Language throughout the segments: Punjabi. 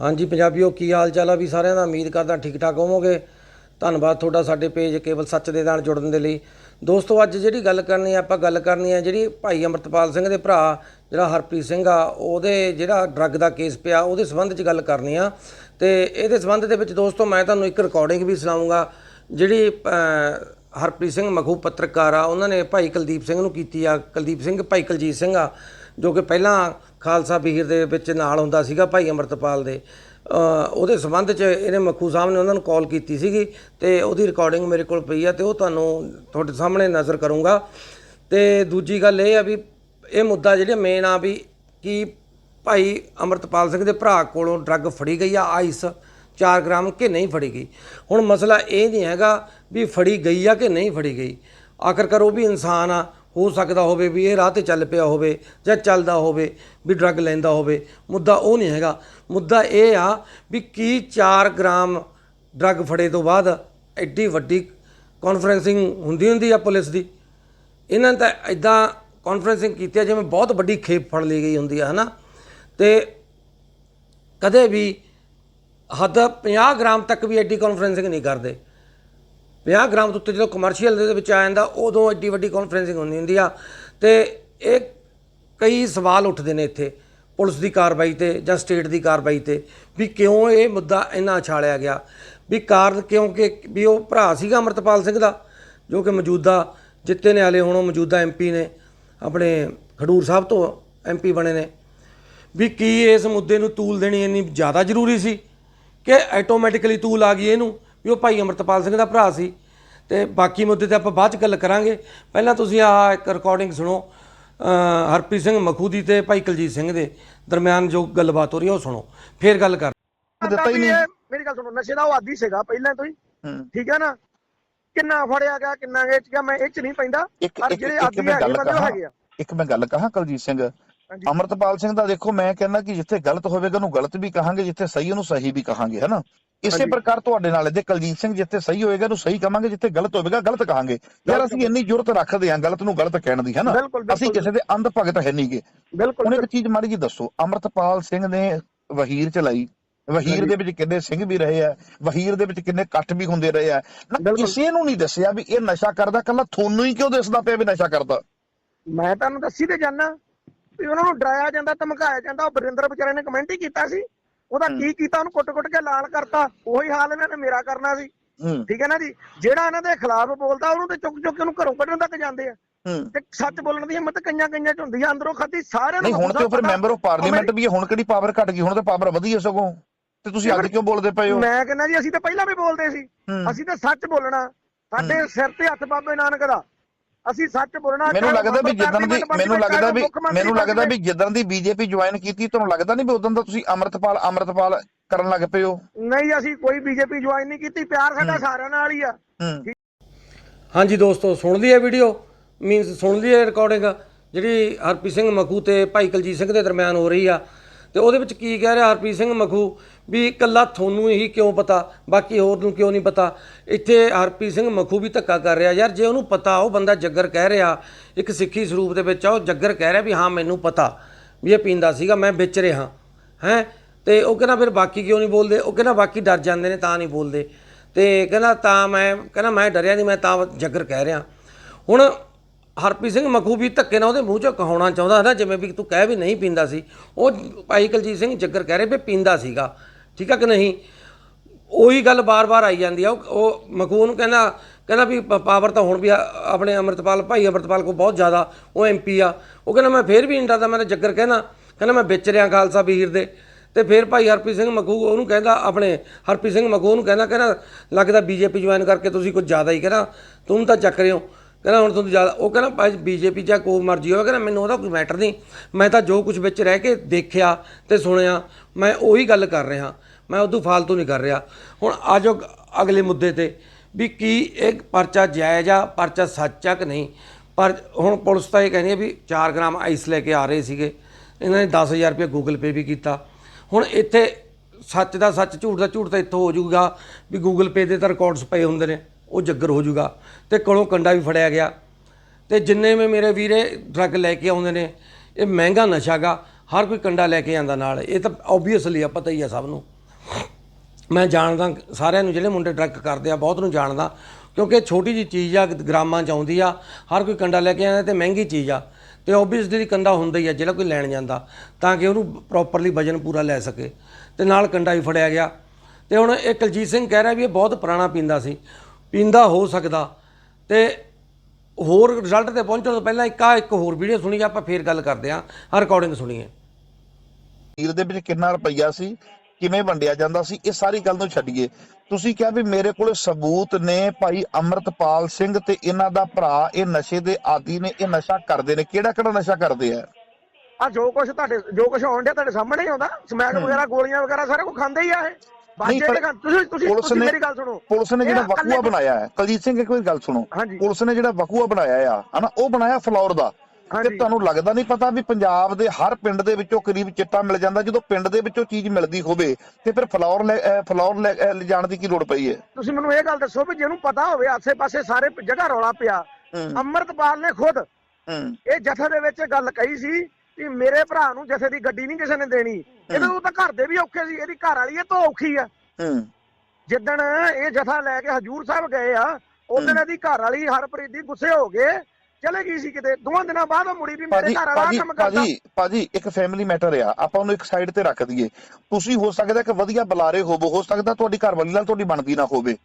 ਹਾਂਜੀ ਪੰਜਾਬੀਓ, ਕੀ ਹਾਲ ਚਾਲ ਆ ਵੀ ਸਾਰਿਆਂ ਦਾ? ਉਮੀਦ ਕਰਦਾ ਠੀਕ ਠਾਕ ਹੋਵੋਗੇ। ਧੰਨਵਾਦ ਤੁਹਾਡਾ ਸਾਡੇ ਪੇਜ ਕੇਵਲ ਸੱਚ ਦੇ ਨਾਲ ਜੁੜਨ ਦੇ ਲਈ। ਦੋਸਤੋ, ਅੱਜ ਜਿਹੜੀ ਗੱਲ ਕਰਨੀ ਆ, ਆਪਾਂ ਗੱਲ ਕਰਨੀ ਆ ਜਿਹੜੀ ਭਾਈ ਅਮਰਤਪਾਲ ਸਿੰਘ ਦੇ ਭਰਾ, ਜਿਹੜਾ ਹਰਪ੍ਰੀਤ ਸਿੰਘ ਆ, ਉਹਦੇ ਜਿਹੜਾ ਡਰੱਗ ਦਾ ਕੇਸ ਪਿਆ, ਉਹਦੇ ਸੰਬੰਧ 'ਚ ਗੱਲ ਕਰਨੀ ਆ। ਤੇ ਇਹਦੇ ਸੰਬੰਧ ਦੇ ਵਿੱਚ ਦੋਸਤੋ, ਮੈਂ ਤੁਹਾਨੂੰ ਇੱਕ ਰਿਕਾਰਡਿੰਗ ਵੀ ਸੁਣਾਉਂਗਾ, ਜਿਹੜੀ ਹਰਪ੍ਰੀਤ ਸਿੰਘ ਮਖੂ ਪੱਤਰਕਾਰ ਆ, ਉਹਨਾਂ ਨੇ ਭਾਈ ਕੁਲਦੀਪ ਸਿੰਘ ਨੂੰ ਕੀਤੀ ਆ। ਕੁਲਦੀਪ ਸਿੰਘ, ਭਾਈ ਕੁਲਜੀਤ ਸਿੰਘ ਆ, ਜੋ ਕਿ ਪਹਿਲਾਂ ਖਾਲਸਾ ਵੀਰ ਦੇ ਵਿੱਚ ਨਾਲ ਹੁੰਦਾ ਸੀਗਾ ਭਾਈ ਅਮਰਤਪਾਲ ਦੇ। ਉਹਦੇ ਸੰਬੰਧ 'ਚ ਇਹਨੇ ਮੱਖੂ ਸਾਹਿਬ ਨੇ ਉਹਨਾਂ ਨੂੰ ਕਾਲ ਕੀਤੀ ਸੀਗੀ ਤੇ ਉਹਦੀ ਰਿਕਾਰਡਿੰਗ ਮੇਰੇ ਕੋਲ ਪਈ ਆ ਤੇ ਉਹ ਤੁਹਾਨੂੰ ਤੁਹਾਡੇ ਸਾਹਮਣੇ ਨਜ਼ਰ ਕਰੂੰਗਾ। ਤੇ ਦੂਜੀ ਗੱਲ ਇਹ ਆ ਵੀ ਇਹ ਮੁੱਦਾ ਜਿਹੜਾ ਮੇਨ ਆ ਵੀ ਕਿ ਭਾਈ ਅਮਰਤਪਾਲ ਸਿੰਘ ਦੇ ਭਰਾ ਕੋਲੋਂ ਡਰੱਗ ਫੜੀ ਗਈ ਆ ਆਈਸ 4 ਗ੍ਰਾਮ ਕਿ ਨਹੀਂ ਫੜੀ ਗਈ? ਹੁਣ ਮਸਲਾ ਇਹ ਨਹੀਂ ਹੈਗਾ ਵੀ ਫੜੀ ਗਈ ਆ ਕਿ ਨਹੀਂ ਫੜੀ ਗਈ। ਆਖਰਕਾਰ ਉਹ ਵੀ ਇਨਸਾਨ ਆ। ਹੋ ਸਕਦਾ ਹੋਵੇ ਵੀ ਇਹ ਰਾਹ ਤੇ ਚੱਲ ਪਿਆ ਹੋਵੇ ਜਾਂ ਚੱਲਦਾ ਹੋਵੇ ਵੀ ਡਰੱਗ ਲੈਂਦਾ ਹੋਵੇ। ਮੁੱਦਾ ਉਹ ਨਹੀਂ ਹੈਗਾ। ਮੁੱਦਾ ਇਹ ਆ ਵੀ ਕੀ 4 ਗ੍ਰਾਮ ਡਰੱਗ ਫੜੇ ਤੋਂ ਬਾਅਦ ਐਡੀ ਵੱਡੀ ਕਾਨਫਰੈਂਸਿੰਗ ਹੁੰਦੀ ਹੁੰਦੀ ਆ ਪੁਲਿਸ ਦੀ। ਇਹਨਾਂ ਨੇ ਤਾਂ ਇਦਾਂ ਕਾਨਫਰੈਂਸਿੰਗ ਕੀਤੀ ਆ ਜਿਵੇਂ ਬਹੁਤ ਵੱਡੀ ਖੇਪ ਫੜ ਲਈ ਗਈ ਹੁੰਦੀ ਆ, ਹਨਾ? ਤੇ ਕਦੇ ਵੀ ਹੱਦ 50 ਗ੍ਰਾਮ ਤੱਕ ਵੀ ਐਡੀ ਕਾਨਫਰੈਂਸਿੰਗ ਨਹੀਂ ਕਰਦੇ। 50 ਗ੍ਰਾਮ ਤੋਂ ਉੱਤੇ ਜਦੋਂ ਕਮਰਸ਼ੀਅਲ ਦੇ ਵਿੱਚ ਆ ਜਾਂਦਾ, ਉਦੋਂ ਐਡੀ ਵੱਡੀ ਕਾਨਫਰੈਂਸਿੰਗ ਹੁੰਦੀ ਹੁੰਦੀ ਆ। ਤੇ ਇਹ ਕਈ ਸਵਾਲ ਉੱਠਦੇ ਨੇ ਇੱਥੇ, ਪੁਲਿਸ ਦੀ ਕਾਰਵਾਈ ਤੇ ਜਾਂ ਸਟੇਟ ਦੀ ਕਾਰਵਾਈ ਤੇ, ਵੀ ਕਿਉਂ ਇਹ ਮੁੱਦਾ ਇੰਨਾ ਛਾਲਿਆ ਗਿਆ? ਵੀ ਕਾਰਨ ਕਿਉਂਕਿ ਵੀ ਉਹ ਭਰਾ ਸੀਗਾ ਅਮਰਤਪਾਲ ਸਿੰਘ ਦਾ, ਜੋ ਕਿ ਮੌਜੂਦਾ ਜਿੱਤੇ ਨੇ, ਹਾਲੇ ਹੁਣ ਉਹ ਮੌਜੂਦਾ ਐਮਪੀ ਨੇ, ਆਪਣੇ ਖਡੂਰ ਸਾਹਿਬ ਤੋਂ ਐਮਪੀ ਬਣੇ ਨੇ। ਵੀ ਕੀ ਇਸ ਮੁੱਦੇ ਨੂੰ ਤੂਲ ਦੇਣੀ ਇੰਨੀ ਜ਼ਿਆਦਾ ਜ਼ਰੂਰੀ ਸੀ? ਕਿ ਆਟੋਮੈਟਿਕਲੀ ਤੂਲ ਆ ਗਈ ਇਹਨੂੰ? ਵੀ ਉਹ ਭਾਈ ਅਮਰਤਪਾਲ ਸਿੰਘ ਦਾ ਭਰਾ ਸੀ ਤੇ ਬਾਕੀ ਮੁੱਦੇ ਤੇ ਆਪਾਂ ਬਾਅਦ ਚ ਗੱਲ ਕਰਾਂਗੇ। ਪਹਿਲਾਂ ਤੁਸੀਂ ਆਹ ਇੱਕ ਰਿਕਾਰਡਿੰਗ ਸੁਣੋ। ਹਰਪ੍ਰੀਤ ਸਿੰਘ ਮਖੂ ਦੀ ਤੇ ਭਾਈ ਕੁਲਜੀਤ ਸਿੰਘ ਦੇ ਦਰਮਿਆਨ ਜੋ ਗੱਲਬਾਤ ਹੋ ਰਹੀ ਹੈ ਉਹ ਸੁਣੋ। ਫੇਰ ਗੱਲ ਕਰ ਦਿੱਤਾ ਹੀ ਨਹੀਂ। ਮੇਰੀ ਗੱਲ ਸੁਣੋ ਨਸ਼ੇ ਦਾ ਉਹ ਆਦੀ ਸੀਗਾ ਪਹਿਲਾਂ ਤੋਂ ਹੀ। ਠੀਕ ਹੈ ਨਾ? ਕਿੰਨਾ ਫੜਿਆ ਗਿਆ ਕਿੰਨਾ ਇਹ ਚ ਗਿਆ ਮੈਂ ਇਹ ਚ ਨਹੀਂ ਪੈਂਦਾ। ਪਰ ਜਿਹੜੇ ਆਦੀ ਹੈਗੇ ਆ। ਇੱਕ ਮੈਂ ਗੱਲ ਕਹਾਂ ਕੁਲਜੀਤ ਸਿੰਘ। ਅਮਰਤਪਾਲ ਸਿੰਘ ਦਾ ਦੇਖੋ ਮੈਂ ਕਹਿੰਦਾ ਕਿ ਜਿੱਥੇ ਗਲਤ ਹੋਵੇਗਾ ਉਹਨੂੰ ਗਲਤ ਵੀ ਕਹਾਂਗੇ ਜਿੱਥੇ ਸਹੀ ਉਹਨੂੰ ਸਹੀ ਵੀ ਕਹਾਂਗੇ ਹੈਨਾ? ਇਸੇ। ਪ੍ਰਕਾਰ ਤੁਹਾਡੇ ਨਾਲ ਇਹਦੇ ਕੁਲਜੀਤ ਸਿੰਘ ਜਿੱਥੇ ਸਹੀ ਹੋਏਗਾ ਉਹਨੂੰ ਸਹੀ ਕਹਾਂਗੇ ਜਿੱਥੇ ਗਲਤ ਹੋਵੇਗਾ ਗਲਤ ਕਹਾਂਗੇ। ਯਾਰ ਅਸੀਂ ਇੰਨੀ ਜ਼ਰੂਰਤ ਰੱਖਦੇ ਹਾਂ ਗਲਤ ਨੂੰ ਗਲਤ ਕਹਿਣ ਦੀ ਬਿਲਕੁਲ। ਅਸੀਂ ਕਿਸੇ ਦੇ ਅੰਧ ਭਗਤ ਹੈ ਨਹੀਂਗੇ ਬਿਲਕੁਲ ਹੁਣ ਇੱਕ ਚੀਜ਼ ਮਾੜੀ ਜੀ ਦੱਸੋ ਅਮਰਤਪਾਲ ਸਿੰਘ ਨੇ ਵਹੀਰ ਚਲਾਈ। ਵਹੀਰ ਦੇ ਵਿੱਚ ਕਿੰਨੇ ਸਿੰਘ ਵੀ ਰਹੇ ਆ ਵਹੀਰ ਦੇ ਵਿੱਚ ਕਿੰਨੇ ਕੱਟ ਵੀ ਹੁੰਦੇ ਰਹੇ ਆ। ਨਾ। ਕਿਸੇ ਨੂੰ ਨਹੀਂ ਦੱਸਿਆ ਵੀ ਇਹ ਨਸ਼ਾ ਕਰਦਾ ਕੱਲਾ ਤੁਹਾਨੂੰ ਹੀ ਕਿਉਂ ਦਿਸਦਾ ਪਿਆ ਵੀ ਨਸ਼ਾ ਕਰਦਾ? ਮੈਂ ਤੁਹਾਨੂੰ ਦੱਸੀ ਤੇ ਜਾਣਾ ਵੀ ਉਹਨਾਂ ਨੂੰ ਡਰਾਇਆ ਜਾਂਦਾ ਧਮਕਾਇਆ ਜਾਂਦਾ ਉਹ ਬਰਿੰਦਰ ਵਿਚਾਰੇ ਨੇ ਕਮੈਂਟ ਹੀ ਕੀਤਾ ਸੀ। ਉਹਦਾ ਕੀ ਕੀਤਾ? ਉਹਨੂੰ ਕੁੱਟ-ਕੁੱਟ ਕੇ ਲਾਲ ਕਰਤਾ। ਉਹੀ ਹਾਲ ਇਹਨਾਂ ਨੇ ਮੇਰਾ ਕਰਨਾ ਸੀ। ਠੀਕ ਹੈ ਨਾ ਜੀ? ਜਿਹੜਾ ਇਹਨਾਂ ਦੇ ਖਿਲਾਫ ਬੋਲਦਾ ਉਹਨੂੰ ਤੇ ਚੁੱਕ-ਚੁੱਕ ਕੇ ਉਹਨੂੰ ਘਰੋਂ ਕੱਢਣ ਤੱਕ ਜਾਂਦੇ ਆ। ਤੇ ਸੱਚ ਬੋਲਣ ਦੀ ਹਿੰਮਤ ਕਈਆਂ ਕਈਆਂ ਚ ਹੁੰਦੀ ਆ ਅੰਦਰੋਂ ਖਾਦੀ ਸਾਰਿਆਂ ਨੂੰ ਨਹੀਂ ਹੁਣ ਤੇ ਫਿਰ ਮੈਂਬਰ ਆਫ ਪਾਰਲੀਮੈਂਟ ਵੀ ਹੁਣ ਕਿਹੜੀ ਪਾਵਰ ਘਟ ਗਈ ਹੁਣ ਤਾਂ ਪਾਵਰ ਵਧੀ ਹੈ ਸਗੋਂ। ਤੇ ਤੁਸੀਂ ਅੱਜ ਕਿਉਂ ਬੋਲਦੇ ਪਏ ਹੋ? ਮੈਂ ਕਹਿੰਦਾ ਜੀ ਅਸੀਂ ਤਾਂ ਪਹਿਲਾਂ ਵੀ ਬੋਲਦੇ ਸੀ। ਅਸੀਂ ਤਾਂ ਸੱਚ ਬੋਲਣਾ। ਸਾਡੇ ਸਿਰ ਤੇ ਹੱਥ ਬਾਬੇ ਨਾਨਕ ਦਾ। ਅਸੀਂ ਸੱਚ ਬੋਲਣਾ ਮੈਨੂੰ ਲੱਗਦਾ ਵੀ ਜਿੱਦਣ ਦੀ ਮੈਨੂੰ ਲੱਗਦਾ ਵੀ ਮੈਨੂੰ ਲੱਗਦਾ ਵੀ। ਜਿੱਦਣ ਦੀ ਬੀਜੇਪੀ ਜੁਆਇਨ ਕੀਤੀ ਤੁਹਾਨੂੰ ਲੱਗਦਾ ਨਹੀਂ ਵੀ ਉਦੋਂ ਦਾ ਤੁਸੀਂ ਅਮਰਤਪਾਲ ਅਮਰਤਪਾਲ ਕਰਨ ਲੱਗ ਪਏ ਹੋ? ਨਹੀਂ ਅਸੀਂ ਕੋਈ ਬੀਜੇਪੀ ਜੁਆਇਨ ਨਹੀਂ ਕੀਤੀ ਪਿਆਰ ਸਾਡਾ ਸਾਰਿਆਂ ਨਾਲ ਹੀ ਆ। ਹੂੰ। ਹਾਂਜੀ ਦੋਸਤੋ ਸੁਣ ਲਈ ਇਹ ਵੀਡੀਓ। ਮੀਨਸ ਸੁਣ ਲਈ ਇਹ ਰਿਕਾਰਡਿੰਗ ਜਿਹੜੀ ਹਰਪ੍ਰੀਤ ਸਿੰਘ ਮਖੂ ਤੇ ਭਾਈ ਕੁਲਜੀਤ ਸਿੰਘ ਦੇ ਦਰਮਿਆਨ ਹੋ ਰਹੀ ਆ ਤੇ ਉਹਦੇ ਵਿੱਚ ਕੀ ਕਹਿ ਰਿਹਾ ਹਰਪ੍ਰੀਤ ਸਿੰਘ ਮਖੂ ਵੀ ਇਕੱਲਾ ਤੁਹਾਨੂੰ ਹੀ ਕਿਉਂ ਪਤਾ, ਬਾਕੀ ਹੋਰ ਨੂੰ ਕਿਉਂ ਨਹੀਂ ਪਤਾ? ਇੱਥੇ ਹਰਪ੍ਰੀਤ ਸਿੰਘ ਮਖੂ ਵੀ ਧੱਕਾ ਕਰ ਰਿਹਾ, ਯਾਰ ਜੇ ਉਹਨੂੰ ਪਤਾ, ਉਹ ਬੰਦਾ ਜੱਗਰ ਕਹਿ ਰਿਹਾ, ਇੱਕ ਸਿੱਖੀ ਸਰੂਪ ਦੇ ਵਿੱਚ ਆ, ਉਹ ਜੱਗਰ ਕਹਿ ਰਿਹਾ ਵੀ ਹਾਂ, ਮੈਨੂੰ ਪਤਾ ਵੀ ਇਹ ਪੀਂਦਾ ਸੀਗਾ, ਮੈਂ ਵਿੱਚ ਰਿਹਾ, ਹੈ? ਤੇ ਉਹ ਕਹਿੰਦਾ ਫਿਰ ਬਾਕੀ ਕਿਉਂ ਨਹੀਂ ਬੋਲਦੇ? ਉਹ ਕਹਿੰਦਾ ਬਾਕੀ ਡਰ ਜਾਂਦੇ ਨੇ, ਤਾਂ ਨਹੀਂ ਬੋਲਦੇ। ਤੇ ਕਹਿੰਦਾ ਤਾਂ ਮੈਂ, ਕਹਿੰਦਾ ਮੈਂ ਡਰਿਆ ਨਹੀਂ ਮੈਂ ਤਾਂ ਜੱਗਰ ਕਹਿ ਰਿਹਾ। ਹੁਣ ਹਰਪ੍ਰੀਤ ਸਿੰਘ ਮਖੂ ਵੀ ਧੱਕੇ ਨਾਲ ਉਹਦੇ ਮੂੰਹ 'ਚੋਂ ਕਹਾਉਣਾ ਚਾਹੁੰਦਾ ਹੈ ਨਾ ਜਿਵੇਂ ਵੀ ਤੂੰ ਕਹਿ ਵੀ ਨਹੀਂ ਪੀਂਦਾ ਸੀ। ਉਹ ਭਾਈ ਕੁਲਜੀਤ ਸਿੰਘ ਜੱਗਰ ਕਹਿ ਰਹੇ ਵੀ ਪੀਂਦਾ ਸੀਗਾ। ਠੀਕ ਆ ਕਿ ਨਹੀਂ? ਉਹੀ ਗੱਲ ਬਾਰ-ਬਾਰ ਆਈ ਜਾਂਦੀ ਆ। ਉਹ ਉਹ ਮਖੂ ਨੂੰ ਕਹਿੰਦਾ ਕਹਿੰਦਾ ਵੀ ਪਾਵਰ ਤਾਂ ਹੁਣ ਵੀ ਆਪਣੇ ਅਮਰਤਪਾਲ, ਭਾਈ ਅਮਰਤਪਾਲ ਕੋ ਬਹੁਤ ਜ਼ਿਆਦਾ, ਉਹ ਐਮਪੀ ਆ। ਉਹ ਕਹਿੰਦਾ, ਮੈਂ ਫੇਰ ਵੀ ਇੰਡਾ ਦਾ ਮੈਂ ਤਾਂ ਜੱਗਰ ਕਹਿੰਦਾ ਕਹਿੰਦਾ, ਮੈਂ ਵਿਚ ਰਿਆਂ ਖਾਲਸਾ ਵੀਰ ਦੇ। ਤੇ ਫਿਰ ਭਾਈ ਹਰਪ੍ਰੀਤ ਸਿੰਘ ਮਖੂ ਉਹਨੂੰ ਕਹਿੰਦਾ, ਆਪਣੇ ਹਰਪ੍ਰੀਤ ਸਿੰਘ ਮਖੂ ਨੂੰ ਕਹਿੰਦਾ ਕਹਿੰਦਾ, ਲੱਗਦਾ ਬੀਜੇਪੀ ਜੁਆਇਨ ਕਰਕੇ ਤੁਸੀਂ ਕੁਝ ਜ਼ਿਆਦਾ ਹੀ ਕਹਿੰਦਾ ਤੂੰ ਤਾਂ ਚੱਕ ਰਹੇ ਹੋ। ਕਹਿੰਦਾ ਹੁਣ ਤੁਹਾਨੂੰ ਜ਼ਿਆਦਾ, ਉਹ ਕਹਿੰਦਾ ਭਾਈ ਬੀਜੇਪੀ ਜਾਂ ਕੋਈ ਮਰਜ਼ੀ ਹੋਵੇ, ਕਹਿੰਦਾ ਮੈਨੂੰ ਉਹਦਾ ਕੋਈ ਮੈਟਰ ਨਹੀਂ। ਮੈਂ ਤਾਂ ਜੋ ਕੁਝ ਵਿੱਚ ਰਹਿ ਕੇ ਦੇਖਿਆ ਤੇ ਸੁਣਿਆ, ਮੈਂ ਉਹੀ ਗੱਲ ਕਰ ਰਿਹਾ। ਮੈਂ ਉਦੋਂ ਫਾਲਤੂ ਨਹੀਂ ਕਰ ਰਿਹਾ। ਹੁਣ ਆਜੋ ਅਗਲੇ ਮੁੱਦੇ ਤੇ ਵੀ ਕੀ ਇਹ ਪਰਚਾ ਜਾਇਜ਼ ਆ, ਪਰਚਾ ਸੱਚ ਆ ਕਿ ਨਹੀਂ? ਪਰ ਹੁਣ ਪੁਲਿਸ ਤਾਂ ਇਹ ਕਹਿੰਦੀ ਹੈ ਵੀ 4 ਗ੍ਰਾਮ ਆਈਸ ਲੈ ਕੇ ਆ ਰਹੇ ਸੀਗੇ। ਇਹਨਾਂ ਨੇ 10000 ਰੁਪਏ ਗੂਗਲ ਪੇ ਵੀ ਕੀਤਾ। ਹੁਣ ਇੱਥੇ ਸੱਚ ਦਾ ਸੱਚ, ਝੂਠ ਦਾ ਝੂਠ ਤਾਂ ਇੱਥੋਂ ਹੋ ਜਾਊਗਾ ਵੀ ਗੂਗਲ ਪੇ ਦੇ ਤਾਂ ਰਿਕਾਰਡਸ ਪਏ ਹੁੰਦੇ ਨੇ। ਉਹ ਜੱਗਰ ਹੋ ਜਾਊਗਾ ਤੇ ਕੋਲੋਂ ਕੰਡਾ ਵੀ ਫੜਿਆ ਗਿਆ। ਤੇ ਜਿੰਨੇ ਵੀ ਮੇਰੇ ਵੀਰੇ ਡਰੱਗ ਲੈ ਕੇ ਆਉਂਦੇ ਨੇ, ਇਹ ਮਹਿੰਗਾ ਨਸ਼ਾ ਗਾ ਹਰ ਕੋਈ ਕੰਡਾ ਲੈ ਕੇ ਜਾਂਦਾ ਨਾਲ। ਇਹ ਤਾਂ ਆਬਵੀਅਸਲੀ ਆ ਪਤਾ ਹੀ ਆ ਸਭ ਨੂੰ। ਮੈਂ ਜਾਣਦਾ ਸਾਰਿਆਂ ਨੂੰ, ਜਿਹੜੇ ਮੁੰਡੇ ਡਰੱਗ ਕਰਦੇ ਆ, ਬਹੁਤ ਨੂੰ ਜਾਣਦਾ, ਕਿਉਂਕਿ ਇਹ ਛੋਟੀ ਜੀ ਚੀਜ਼ ਆ, ਗ੍ਰਾਮਾਂ ਚ ਆਉਂਦੀ ਆ, ਹਰ ਕੋਈ ਕੰਡਾ ਲੈ ਕੇ ਆਉਂਦਾ ਤੇ ਮਹਿੰਗੀ ਚੀਜ਼ ਆ। ਤੇ ਆਬਵੀਅਸਲੀ ਕੰਡਾ ਹੁੰਦਾ ਹੀ ਆ, ਜਿਹੜਾ ਕੋਈ ਲੈਣ ਜਾਂਦਾ, ਤਾਂ ਕਿ ਉਹਨੂੰ ਪ੍ਰੋਪਰਲੀ ਵਜਨ ਪੂਰਾ ਲੈ ਸਕੇ। ਤੇ ਨਾਲ ਕੰਡਾ ਵੀ ਫੜਿਆ ਗਿਆ। ਤੇ ਹੁਣ ਇਹ ਕੁਲਜੀਤ ਸਿੰਘ ਕਹਿ ਰਿਹਾ ਵੀ ਇਹ ਬਹੁਤ ਪੁਰਾਣਾ ਪੀਂਦਾ ਸੀ। ਪੀਂਦਾ ਹੋ ਸਕਦਾ। ਤੇ ਹੋਰ ਰਿਜ਼ਲਟ ਤੇ ਪਹੁੰਚਣ ਤੋਂ ਪਹਿਲਾਂ ਇੱਕ ਆ ਇੱਕ ਹੋਰ ਵੀਡੀਓ ਸੁਣੀ ਆਪਾਂ ਫੇਰ ਗੱਲ ਕਰਦੇ ਆ ਆ ਰਿਕਾਰਡਿੰਗ ਸੁਣੀਏ। ਵਹੀਰ ਦੇ ਵਿੱਚ ਕਿੰਨਾ ਰੁਪਈਆ ਸੀ ਕਿਵੇਂ ਵੰਡਿਆ ਜਾਂਦਾ ਸੀ ਇਹ ਸਾਰੀ ਗੱਲ ਨੂੰ ਛੱਡੀਏ। ਤੁਸੀਂ ਕਿਹਾ ਵੀ ਮੇਰੇ ਕੋਲ ਸਬੂਤ ਨੇ ਭਾਈ ਅਮਰਤਪਾਲ ਸਿੰਘ ਤੇ ਇਹਨਾਂ ਦਾ ਭਰਾ ਇਹ ਨਸ਼ੇ ਦੇ ਆਦੀ ਨੇ ਇਹ ਨਸ਼ਾ ਕਰਦੇ ਨੇ। ਕਿਹੜਾ ਕਿਹੜਾ ਨਸ਼ਾ ਕਰਦੇ ਆ? ਆ ਜੋ ਕੁਝ ਤੁਹਾਡੇ ਜੋ ਕੁਝ ਆਉਣ ਡਿਆ ਤੁਹਾਡੇ ਸਾਹਮਣੇ ਹੀ ਆਉਂਦਾ। ਸਮੈਕ ਵਗੈਰਾ ਗੋਲੀਆਂ ਵਗੈਰਾ ਸਾਰਾ ਕੁਝ ਖਾਂਦੇ ਹੀ ਆ ਇਹ। ਬਾਜੇ ਪਰ ਦੇ ਖਾਂ- ਤੁਸੀਂ ਤੁਸੀਂ ਮੇਰੀ ਗੱਲ ਸੁਣੋ। ਪੁਲਿਸ ਨੇ ਜਿਹੜਾ ਵਕੂਆ ਬਣਾਇਆ ਹੈ ਕੁਲਜੀਤ ਸਿੰਘ ਇੱਕ ਗੱਲ ਸੁਣੋ। ਪੁਲਿਸ ਨੇ ਜਿਹੜਾ ਵਕੂਆ ਬਣਾਇਆ ਆ ਹਨਾ ਉਹ ਬਣਾਇਆ ਫਲੋਰ ਦਾ। ਤੇ। ਤੁਹਾਨੂੰ ਲੱਗਦਾ ਨਹੀਂ ਪਤਾ ਵੀ ਪੰਜਾਬ ਦੇ ਹਰ ਪਿੰਡ ਦੇ ਵਿੱਚੋਂ ਕਰੀਬ ਚਿੱਟਾ ਮਿਲ ਜਾਂਦਾ ਜਦੋਂ ਪਿੰਡ ਦੇ ਵਿੱਚੋਂ ਚੀਜ਼ ਮਿਲਦੀ ਹੋਵੇ ਤੇ ਫਿਰ ਫਲੋਰ ਫਲੋਰ ਲਿਜਾਣ ਦੀ ਕੀ ਲੋੜ ਪਈ ਹੈ? ਤੁਸੀਂ ਮੈਨੂੰ ਇਹ ਗੱਲ ਦੱਸੋ ਵੀ ਜਿਹਨੂੰ ਪਤਾ ਹੋਵੇ ਆਸੇ-ਪਾਸੇ ਸਾਰੇ ਜਗ੍ਹਾ ਰੌਲਾ ਪਿਆ। ਅੰਮ੍ਰਿਤਪਾਲ ਨੇ ਖੁਦ ਇਹ ਜਥੇ ਦੇ ਵਿੱਚ ਗੱਲ ਕਹੀ ਸੀ ਕਿ ਮੇਰੇ ਭਰਾ ਨੂੰ ਜਥੇ ਦੀ ਗੱਡੀ ਨਹੀਂ ਕਿਸੇ ਨੇ ਦੇਣੀ। ਇਹਦੇ ਉਹ ਤਾਂ ਘਰ ਦੇ ਵੀ ਔਖੇ ਸੀ ਇਹਦੀ ਘਰ ਵਾਲੀ ਇਹ ਤੋਂ ਔਖੀ ਆ। ਹੂੰ। ਜਿੱਦਣ ਇਹ ਜਥਾ ਲੈ ਕੇ ਹਜੂਰ ਸਾਹਿਬ ਗਏ ਆ ਉਸ ਦਿਨ ਇਹਦੀ ਘਰ ਵਾਲੀ ਹਰਪ੍ਰੀਤ ਦੀ ਗੁੱਸੇ ਹੋ ਗਏ ਚਲੇ ਗਈ ਸੀ ਕਿਤੇ। ਦੋਵਾਂ ਦਿਨਾਂ ਬਾਅਦ ਉਹ ਮੁੜੀ ਵੀ ਮੇਰੇ ਘਰ ਵਾਲਾ ਕੰਮ ਕਰਦਾ। ਭਾਜੀ ਭਾਜੀ ਇੱਕ ਫੈਮਿਲੀ ਮੈਟਰ ਆ। ਆਪਾਂ ਉਹਨੂੰ ਇੱਕ ਸਾਈਡ ਤੇ ਰੱਖ ਦਈਏ। ਤੁਸੀਂ ਹੋ ਸਕਦਾ ਕਿ ਵਧੀਆ ਬੁਲਾਰੇ ਹੋਵੋ ਹੋ ਸਕਦਾ ਤੁਹਾਡੀ ਘਰ ਵਾਲੀ ਨਾਲ ਤੁਹਾਡੀ ਬਣਦੀ ਨਾ ਹੋਵੇ।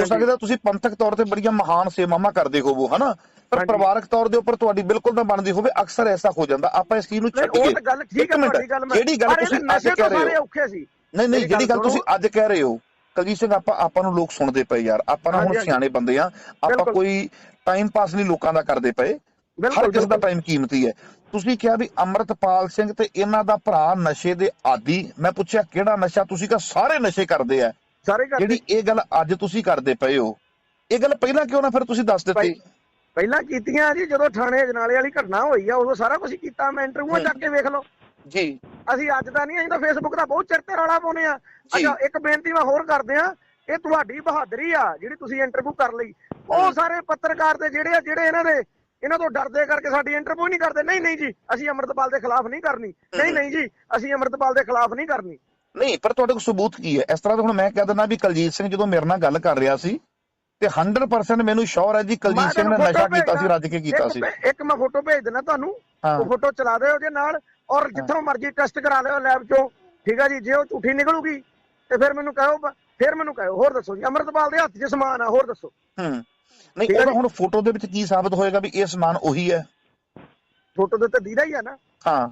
ਹੋ। ਸਕਦਾ ਤੁਸੀਂ ਪੰਥਕ ਤੌਰ ਤੇ ਬੜੀਆਂ ਮਹਾਨ ਸੇਵਾਵਾਂ ਕਰਦੇ ਹੋਵੋ ਹਨਾ ਪਰ। ਪਰਿਵਾਰਕ ਤੌਰ ਦੇ ਉੱਪਰ ਤੁਹਾਡੀ ਬਿਲਕੁਲ ਨਾ ਬਣਦੀ ਹੋਵੇ ਅਕਸਰ ਐਸਾ ਹੋ ਜਾਂਦਾ ਆਪਾਂ ਇਸ ਚੀਜ਼ ਨੂੰ ਛੱਡੀਏ ਉਹ ਤਾਂ ਗੱਲ ਠੀਕ ਹੈ ਮਿੰਟ, ਤੁਹਾਡੀ ਗੱਲ ਮੈਂ ਜਿਹੜੀ ਗੱਲ ਤੁਸੀਂ ਅੱਜ ਕਹਿ ਰਹੇ ਹੋ ਨਹੀਂ ਨਹੀਂ ਜਿਹੜੀ ਗੱਲ ਤੁਸੀਂ। ਅੱਜ ਕਹਿ ਰਹੇ ਹੋ ਕਲਜੀਤ ਸਿੰਘ ਆਪਾਂ ਆਪਾਂ ਨੂੰ ਲੋਕ ਸੁਣਦੇ ਪਏ ਯਾਰ ਆਪਾਂ ਨਾ ਹੁਣ। ਸਿਆਣੇ ਬੰਦੇ ਆ ਆਪਾਂ। ਕੋਈ ਟਾਈਮ ਪਾਸ ਨਹੀਂ ਲੋਕਾਂ ਦਾ ਕਰਦੇ ਪਏ ਹਰ ਕਿਸ ਦਾ। ਟਾਈਮ ਕੀਮਤੀ ਹੈ ਤੁਸੀਂ ਕਿਹਾ ਵੀ ਅਮਰਤਪਾਲ ਸਿੰਘ ਤੇ ਇਹਨਾਂ ਦਾ ਭਰਾ ਨਸ਼ੇ ਦੇ ਆਦੀ ਮੈਂ ਪੁੱਛਿਆ ਕਿਹੜਾ ਨਸ਼ਾ ਤੁਸੀਂ ਕਿਹਾ ਸਾਰੇ ਨਸ਼ੇ ਕਰਦੇ ਆ ਸਾਰੇ ਕਰਦੇ ਜਿਹੜੀ ਇਹ ਗੱਲ ਅੱਜ ਤੁਸੀਂ ਕਰਦੇ ਪਏ ਹੋ ਇਹ ਗੱਲ ਪਹਿਲਾਂ ਕਿਉਂ ਨਾ ਫਿਰ ਤੁਸੀਂ ਦੱਸ ਦਿੱਤੀ? ਪਹਿਲਾਂ ਕੀਤੀਆਂ ਜੀ ਜਦੋਂ ਥਾਣੇ ਜਨਾਲੇ ਵਾਲੀ ਘਟਨਾ ਹੋਈ ਆ ਉਦੋਂ ਸਾਰਾ ਕੁਝ ਕੀਤਾ ਮੈਂ ਇੰਟਰਵਿਊ ਚੱਕ ਕੇ ਵੇਖ ਲਓ। ਜੀ। ਅਸੀਂ ਅੱਜ ਦਾ ਨਹੀਂ ਅਸੀਂ ਤਾਂ ਫੇਸਬੁੱਕ ਦਾ ਬਹੁਤ ਚਿਰ ਤੇ ਰੌਲਾ ਪਾਉਨੇ ਆ। ਅੱਛਾ ਇੱਕ ਬੇਨਤੀ ਮੈਂ ਹੋਰ ਕਰਦੇ ਆ ਇਹ ਤੁਹਾਡੀ ਬਹਾਦਰੀ ਆ ਜਿਹੜੀ ਤੁਸੀਂ ਇੰਟਰਵਿਊ ਕਰ ਲਈ। ਉਹ ਸਾਰੇ ਪੱਤਰਕਾਰ ਦੇ ਜਿਹੜੇ ਆ ਜਿਹੜੇ ਇਹਨਾਂ ਦੇ ਇਹਨਾਂ ਤੋਂ ਡਰਦੇ ਕਰਕੇ ਸਾਡੀ ਇੰਟਰਵਿਊ ਨਹੀਂ ਕਰਦੇ। ਨਹੀਂ ਨਹੀਂ ਜੀ ਅਸੀਂ ਅਮਰਤਪਾਲ ਦੇ ਖਿਲਾਫ ਨਹੀਂ ਕਰਨੀ। ਨਹੀਂ ਨਹੀਂ ਜੀ ਅਸੀਂ ਅਮਰਤਪਾਲ ਦੇ ਖਿਲਾਫ ਨਹੀਂ ਕਰਨੀ। ਨਹੀਂ ਪਰ ਤੁਹਾਡੇ ਕੋਲ ਸਬੂਤ ਕੀ ਹੈ? ਇਸ ਤਰ੍ਹਾਂ ਤਾਂ ਹੁਣ ਮੈਂ ਕਹਿ ਦਿੰਦਾ ਵੀ ਕਲਜੀਤ ਸਿੰਘ ਜਦੋਂ ਮੇਰੇ ਨਾਲ ਗੱਲ ਕਰ ਰਿਹਾ ਸੀ ਤੇ 100% ਮੈਨੂੰ ਸ਼ੋਰ ਹੈ ਜੀ ਕਲਜੀਤ ਸਿੰਘ ਨੇ ਨਸ਼ਾ ਕੀਤਾ ਸੀ। ਰੱਜ ਕੇ ਕੀਤਾ ਸੀ। ਇੱਕ ਮੈਂ ਫੋਟੋ ਭੇਜ ਦਿੰਦਾ ਤੁਹਾਨੂੰ। ਉਹ ਫੋਟੋ ਚਲਾ ਦਿਓ ਉਹਦੇ ਨਾਲ ਔਰ ਜਿੱਥੋਂ ਮਰਜ਼ੀ ਟੈਸਟ ਕਰਾ ਲਿਓ ਲੈਬ ਚੋਂ। ਠੀਕ ਆ ਜੀ ਜੇ ਉਹ ਝੂਠੀ ਨਿਕਲੂਗੀ ਤੇ ਫਿਰ ਮੈਨੂੰ ਕਹੋ ਫਿਰ ਮੈਨੂੰ ਕਹੋ। ਹੋਰ ਦੱਸੋ ਜੀ ਅਮਰਤਪਾਲ ਦੇ ਹੱਥ 'ਚ ਸਮਾਨ ਆ ਹੋਰ ਦੱਸੋ। ਹੂੰ। ਨਹੀਂ ਠੀਕ ਹੈ ਉਹਦਾ ਜੀ। ਹੁਣ ਫੋਟੋ ਦੇ ਵਿੱਚ ਕੀ ਸਾਬਤ ਹੋਏਗਾ ਵੀ ਇਹ ਸਮਾਨ ਉਹੀ ਹੈ? ਫੋਟੋ ਦੇ ਤੇ ਦੀਦਾ ਹੀ ਆ ਨਾ। ਹਾਂ।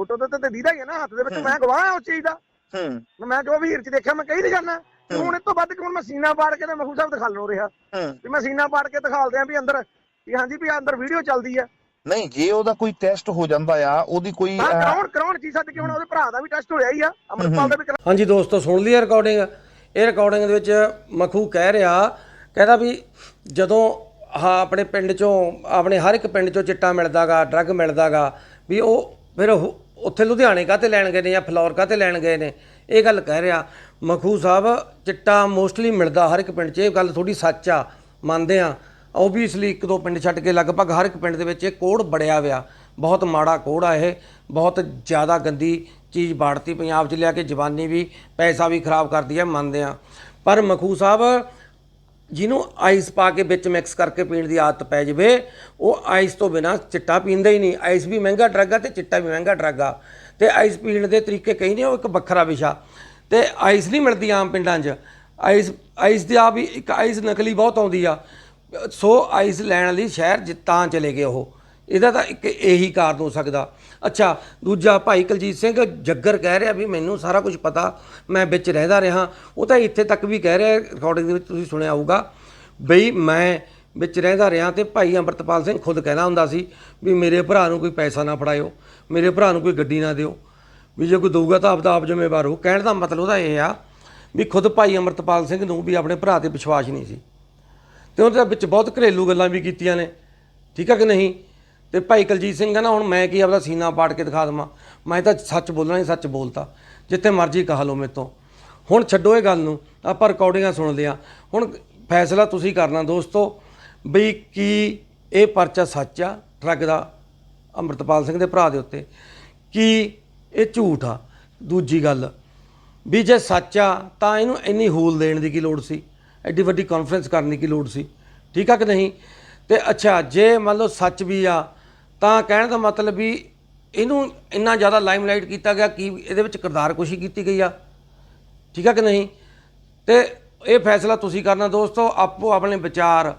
ਫੋਟੋ ਦੇ ਤੇ ਦੀਦਾ ਹੀ ਆ ਨਾ ਹੱਥ ਦੇ ਵਿੱਚ। ਹੂੰ। ਮੈਂ ਗਵਾਹ ਹਾਂ ਉਸ ਚੀਜ਼ ਦਾ। ਹੂੰ। ਮੈਂ ਜੋ ਵੀਰ 'ਚ ਦੇਖਿਆ ਮੈਂ ਕਹੀ ਨਹੀਂ ਜਾਣਾ ਹੂੰ। ਹੁਣ ਇਸ ਤੋਂ ਵੱਧ ਕਿ ਹੁਣ ਮੈਂ ਸੀਨਾ ਪਾੜ ਕੇ ਤੇ ਮਖੂ ਸਾਹਿਬ ਦਿਖਾ ਲੋ ਰਿਹਾ। ਹੂੰ। ਵੀ ਮੈਂ ਸੀਨਾ ਪਾੜ ਕੇ ਦਿਖਾਲਦੇ ਆ ਵੀ ਅੰਦਰ ਵੀ ਹਾਂਜੀ ਵੀ ਅੰਦਰ ਵੀਡੀਓ ਚੱਲਦੀ ਆ। ਨਹੀਂ ਜੇ ਉਹਦਾ ਕੋਈ ਟੈਸਟ ਹੋ ਜਾਂਦਾ ਆ ਉਹਦੀ ਕੋਈ ਹਾਂ ਕਰਾਉਣ ਕਰਾਉਣ ਕੀ ਸੱਦ ਕੇ ਹੁਣ ਉਹਦੇ ਭਰਾ ਦਾ ਵੀ ਟੈਸਟ ਹੋਇਆ ਹੀ ਆ ਅਮਰਤਪਾਲ ਦਾ ਵੀ ਕਰਾ- ਹਾਂਜੀ ਦੋਸਤੋ ਸੁਣ ਲਈ ਰਿਕਾਰਡਿੰਗ ਇਹ ਰਿਕਾਰਡਿੰਗ ਦੇ ਵਿੱਚ ਮਖੂ ਕਹਿ ਰਿਹਾ ਕਹਿੰਦਾ ਵੀ ਜਦੋਂ ਹਾਂ ਆਪਣੇ ਪਿੰਡ ਚੋਂ ਆਪਣੇ ਹਰ ਇੱਕ ਪਿੰਡ ਚੋਂ ਚਿੱਟਾ ਮਿਲਦਾਗਾ ਡਰੱਗ ਮਿਲਦਾਗਾ ਵੀ ਉਹ ਫਿਰ ਉਹ ਉੱਥੇ ਲੁਧਿਆਣੇ ਕਾਤੇ ਲੈਣ ਗਏ ਨੇ ਜਾਂ ਫਲੋਰ ਕਾਤੇ ਲੈਣ ਗਏ ਨੇ? ਇਹ ਗੱਲ ਕਹਿ ਰਿਹਾ। ਮਖੂ ਸਾਹਿਬ, ਚਿੱਟਾ ਮੋਸਟਲੀ ਮਿਲਦਾ ਹਰ ਇੱਕ ਪਿੰਡ 'ਚ। ਇਹ ਗੱਲ ਥੋੜੀ ਸੱਚ ਆ, ਮੰਨਦੇ ਆ। ਓਬਵੀਅਸਲੀ ਇੱਕ ਦੋ ਪਿੰਡ ਛੱਡ ਕੇ ਲਗਭਗ ਹਰ ਇੱਕ ਪਿੰਡ ਦੇ ਵਿੱਚ ਇਹ ਕੋੜ ਬੜਿਆ ਹੋਇਆ। ਬਹੁਤ ਮਾੜਾ ਕੋੜ ਆ ਇਹ। ਬਹੁਤ ਜ਼ਿਆਦਾ ਗੰਦੀ ਚੀਜ਼ ਬਾੜਤੀ ਪੰਜਾਬ 'ਚ ਲਿਆ ਕੇ ਜਵਾਨੀ ਵੀ, ਪੈਸਾ ਵੀ ਖਰਾਬ ਕਰਦੀ ਹੈ ਮੰਨਦੇ ਆ। ਪਰ ਮਖੂ ਸਾਹਿਬ ਜਿਹਨੂੰ ਆਈਸ ਪਾ ਕੇ ਵਿੱਚ ਮਿਕਸ ਕਰਕੇ ਪੀਣ ਦੀ ਆਦਤ ਪੈ ਜਾਵੇ, ਉਹ ਆਈਸ ਤੋਂ ਬਿਨਾ ਚਿੱਟਾ ਪੀਂਦਾ ਹੀ ਨਹੀਂ। ਆਈਸ ਵੀ ਮਹਿੰਗਾ ਡਰੱਗ ਆ ਤੇ ਚਿੱਟਾ ਵੀ ਮਹਿੰਗਾ ਡਰੱਗ ਆ। ਤੇ ਆਈਸ ਪੀਣ ਦੇ ਤਰੀਕੇ ਕਈ ਨੇ, ਉਹ ਇੱਕ ਵੱਖਰਾ ਵਿਸ਼ਾ। ਤੇ ਆਈਸ ਨਹੀਂ ਮਿਲਦੀ ਆਮ ਪਿੰਡਾਂ 'ਚ। ਆਈਸ ਆਈਸ ਦੀ ਆ ਵੀ ਇੱਕ ਆਈਸ ਨਕਲੀ ਬਹੁਤ ਆਉਂਦੀ ਆ। ਸੋ ਆਈਸ ਲੈਣ ਲਈ ਸ਼ਹਿਰ ਜ- ਤਾਂ ਚਲੇ ਗਏ ਉਹ। ਇਹਦਾ ਤਾਂ ਇੱਕ ਇਹੀ ਕਾਰਨ ਹੋ ਸਕਦਾ। ਅੱਛਾ, ਦੂਜਾ ਭਾਈ ਕੁਲਜੀਤ ਸਿੰਘ ਜੱਗਰ ਕਹਿ ਰਿਹਾ ਵੀ ਮੈਨੂੰ ਸਾਰਾ ਕੁਝ ਪਤਾ, ਮੈਂ ਵਿੱਚ ਰਹਿੰਦਾ ਰਿਹਾ। ਉਹ ਤਾਂ ਇੱਥੇ ਤੱਕ ਵੀ ਕਹਿ ਰਿਹਾ ਰਿਕਾਰਡਿੰਗ ਦੇ ਵਿੱਚ ਤੁਸੀਂ ਸੁਣਿਆ ਹੋਊਗਾ, ਬਈ ਮੈਂ ਵਿੱਚ ਰਹਿੰਦਾ ਰਿਹਾ ਤੇ ਭਾਈ ਅੰਮ੍ਰਿਤਪਾਲ ਸਿੰਘ ਖੁਦ ਕਹਿੰਦਾ ਹੁੰਦਾ ਸੀ ਵੀ ਮੇਰੇ ਭਰਾ ਨੂੰ ਕੋਈ ਪੈਸਾ ਨਾ ਫੜਾਇਓ, ਮੇਰੇ ਭਰਾ ਨੂੰ ਕੋਈ ਗੱਡੀ ਨਾ ਦਿਓ। ਵੀ ਜੇ ਕੋਈ ਦਊਗਾ ਤਾਂ ਆਪਦਾ ਆਪ ਜ਼ਿੰਮੇਵਾਰ ਹੋ ਕਹਿਣ ਦਾ ਮਤਲਬ ਉਹਦਾ ਇਹ ਆ ਵੀ ਖੁਦ ਭਾਈ ਅੰਮ੍ਰਿਤਪਾਲ ਸਿੰਘ ਨੂੰ ਵੀ ਆਪਣੇ ਭਰਾ ਤੇ ਵਿਸ਼ਵਾਸ ਨਹੀਂ ਸੀ। ਤੇ ਉਹਦੇ ਵਿੱਚ ਬਹੁਤ ਘਰੇਲੂ ਗੱਲਾਂ ਵੀ ਕੀਤੀਆਂ ਨੇ। ਠੀਕ ਆ ਕਿ ਨਹੀਂ? ਤੇ ਭਾਈ ਕੁਲਜੀਤ ਸਿੰਘ ਕਹਿੰਦਾ, ਹੁਣ ਮੈਂ ਕੀ ਆਪਦਾ ਸੀਨਾ ਪਾੜ ਕੇ ਦਿਖਾ ਦਵਾਂ? ਮੈਂ ਤਾਂ ਸੱਚ ਬੋਲਣਾ ਹੀ ਸੱਚ ਬੋਲਤਾ। ਜਿੱਥੇ ਮਰਜ਼ੀ ਕਹਾ ਲਓ ਮੇਰੇ ਤੋਂ। ਹੁਣ ਛੱਡੋ ਇਹ ਗੱਲ ਨੂੰ, ਆਪਾਂ ਰਿਕਾਰਡਿੰਗਾਂ ਸੁਣ ਲਿਆ ਹੁਣ ਫੈਸਲਾ ਤੁਸੀਂ ਕਰਨਾ ਦੋਸਤੋ, ਬਈ ਕੀ ਇਹ ਪਰਚਾ ਸੱਚ ਆ ਡਰੱਗ ਦਾ ਅੰਮ੍ਰਿਤਪਾਲ ਸਿੰਘ ਦੇ ਭਰਾ ਦੇ ਉੱਤੇ? ਕੀ ਇਹ ਝੂਠ ਆ? ਦੂਜੀ ਗੱਲ ਵੀ ਜੇ ਸੱਚ ਆ, ਤਾਂ ਇਹਨੂੰ ਇੰਨੀ ਹੂਲ ਦੇਣ ਦੀ ਕੀ ਲੋੜ ਸੀ? ਐਡੀ ਵੱਡੀ ਕਾਨਫਰੰਸ ਕਰਨ ਦੀ ਕੀ ਲੋੜ ਸੀ? ਠੀਕ ਆ ਕਿ ਨਹੀਂ? ਤੇ ਅੱਛਾ, ਜੇ ਮੰਨ ਲਓ ਸੱਚ ਵੀ ਆ ਤਾਂ ਕਹਿਣ ਦਾ ਮਤਲਬ ਵੀ ਇਹਨੂੰ ਇੰਨਾ ਜ਼ਿਆਦਾ ਲਾਈਮਲਾਈਟ ਕੀਤਾ ਗਿਆ ਕਿ ਇਹਦੇ ਵਿੱਚ ਕਿਰਦਾਰ ਕੁਸ਼ੀ ਕੀਤੀ ਗਈ ਆ। ਠੀਕ ਆ ਕਿ ਨਹੀਂ? ਤੇ ਇਹ ਫੈਸਲਾ ਤੁਸੀਂ ਕਰਨਾ ਦੋਸਤੋ, ਆਪੋ ਆਪਣੇ ਵਿਚਾਰ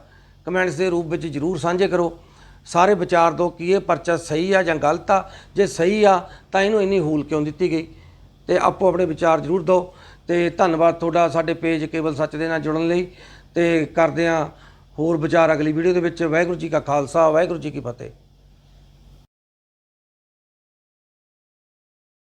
ਕਮੈਂਟਸ ਦੇ ਰੂਪ ਵਿੱਚ ਜਰੂਰ ਸਾਂਝੇ ਕਰੋ। ਸਾਰੇ ਵਿਚਾਰ ਦਿਓ ਕਿ ਇਹ ਪਰਚਾ ਸਹੀ ਆ ਜਾਂ ਗਲਤ ਆ? ਜੇ ਸਹੀ ਆ, ਤਾਂ ਇਹਨੂੰ ਇੰਨੀ ਹੂਲ ਕਿਉਂ ਦਿੱਤੀ ਗਈ? ਤੇ ਆਪੋ ਆਪਣੇ ਵਿਚਾਰ ਜਰੂਰ ਦਿਓ ਤੇ ਧੰਨਵਾਦ ਤੁਹਾਡਾ ਸਾਡੇ ਪੇਜ ਕੇਵਲ ਸੱਚ ਦੇ ਨਾਲ ਜੁੜਨ ਲਈ। ਤੇ ਕਰਦੇ ਹਾਂ ਹੋਰ ਵਿਚਾਰ ਅਗਲੀ ਵੀਡੀਓ ਦੇ ਵਿੱਚ। ਵਾਹਿਗੁਰੂ ਜੀ ਕਾ ਖਾਲਸਾ, ਵਾਹਿਗੁਰੂ ਜੀ ਕੀ ਫਤਿਹ।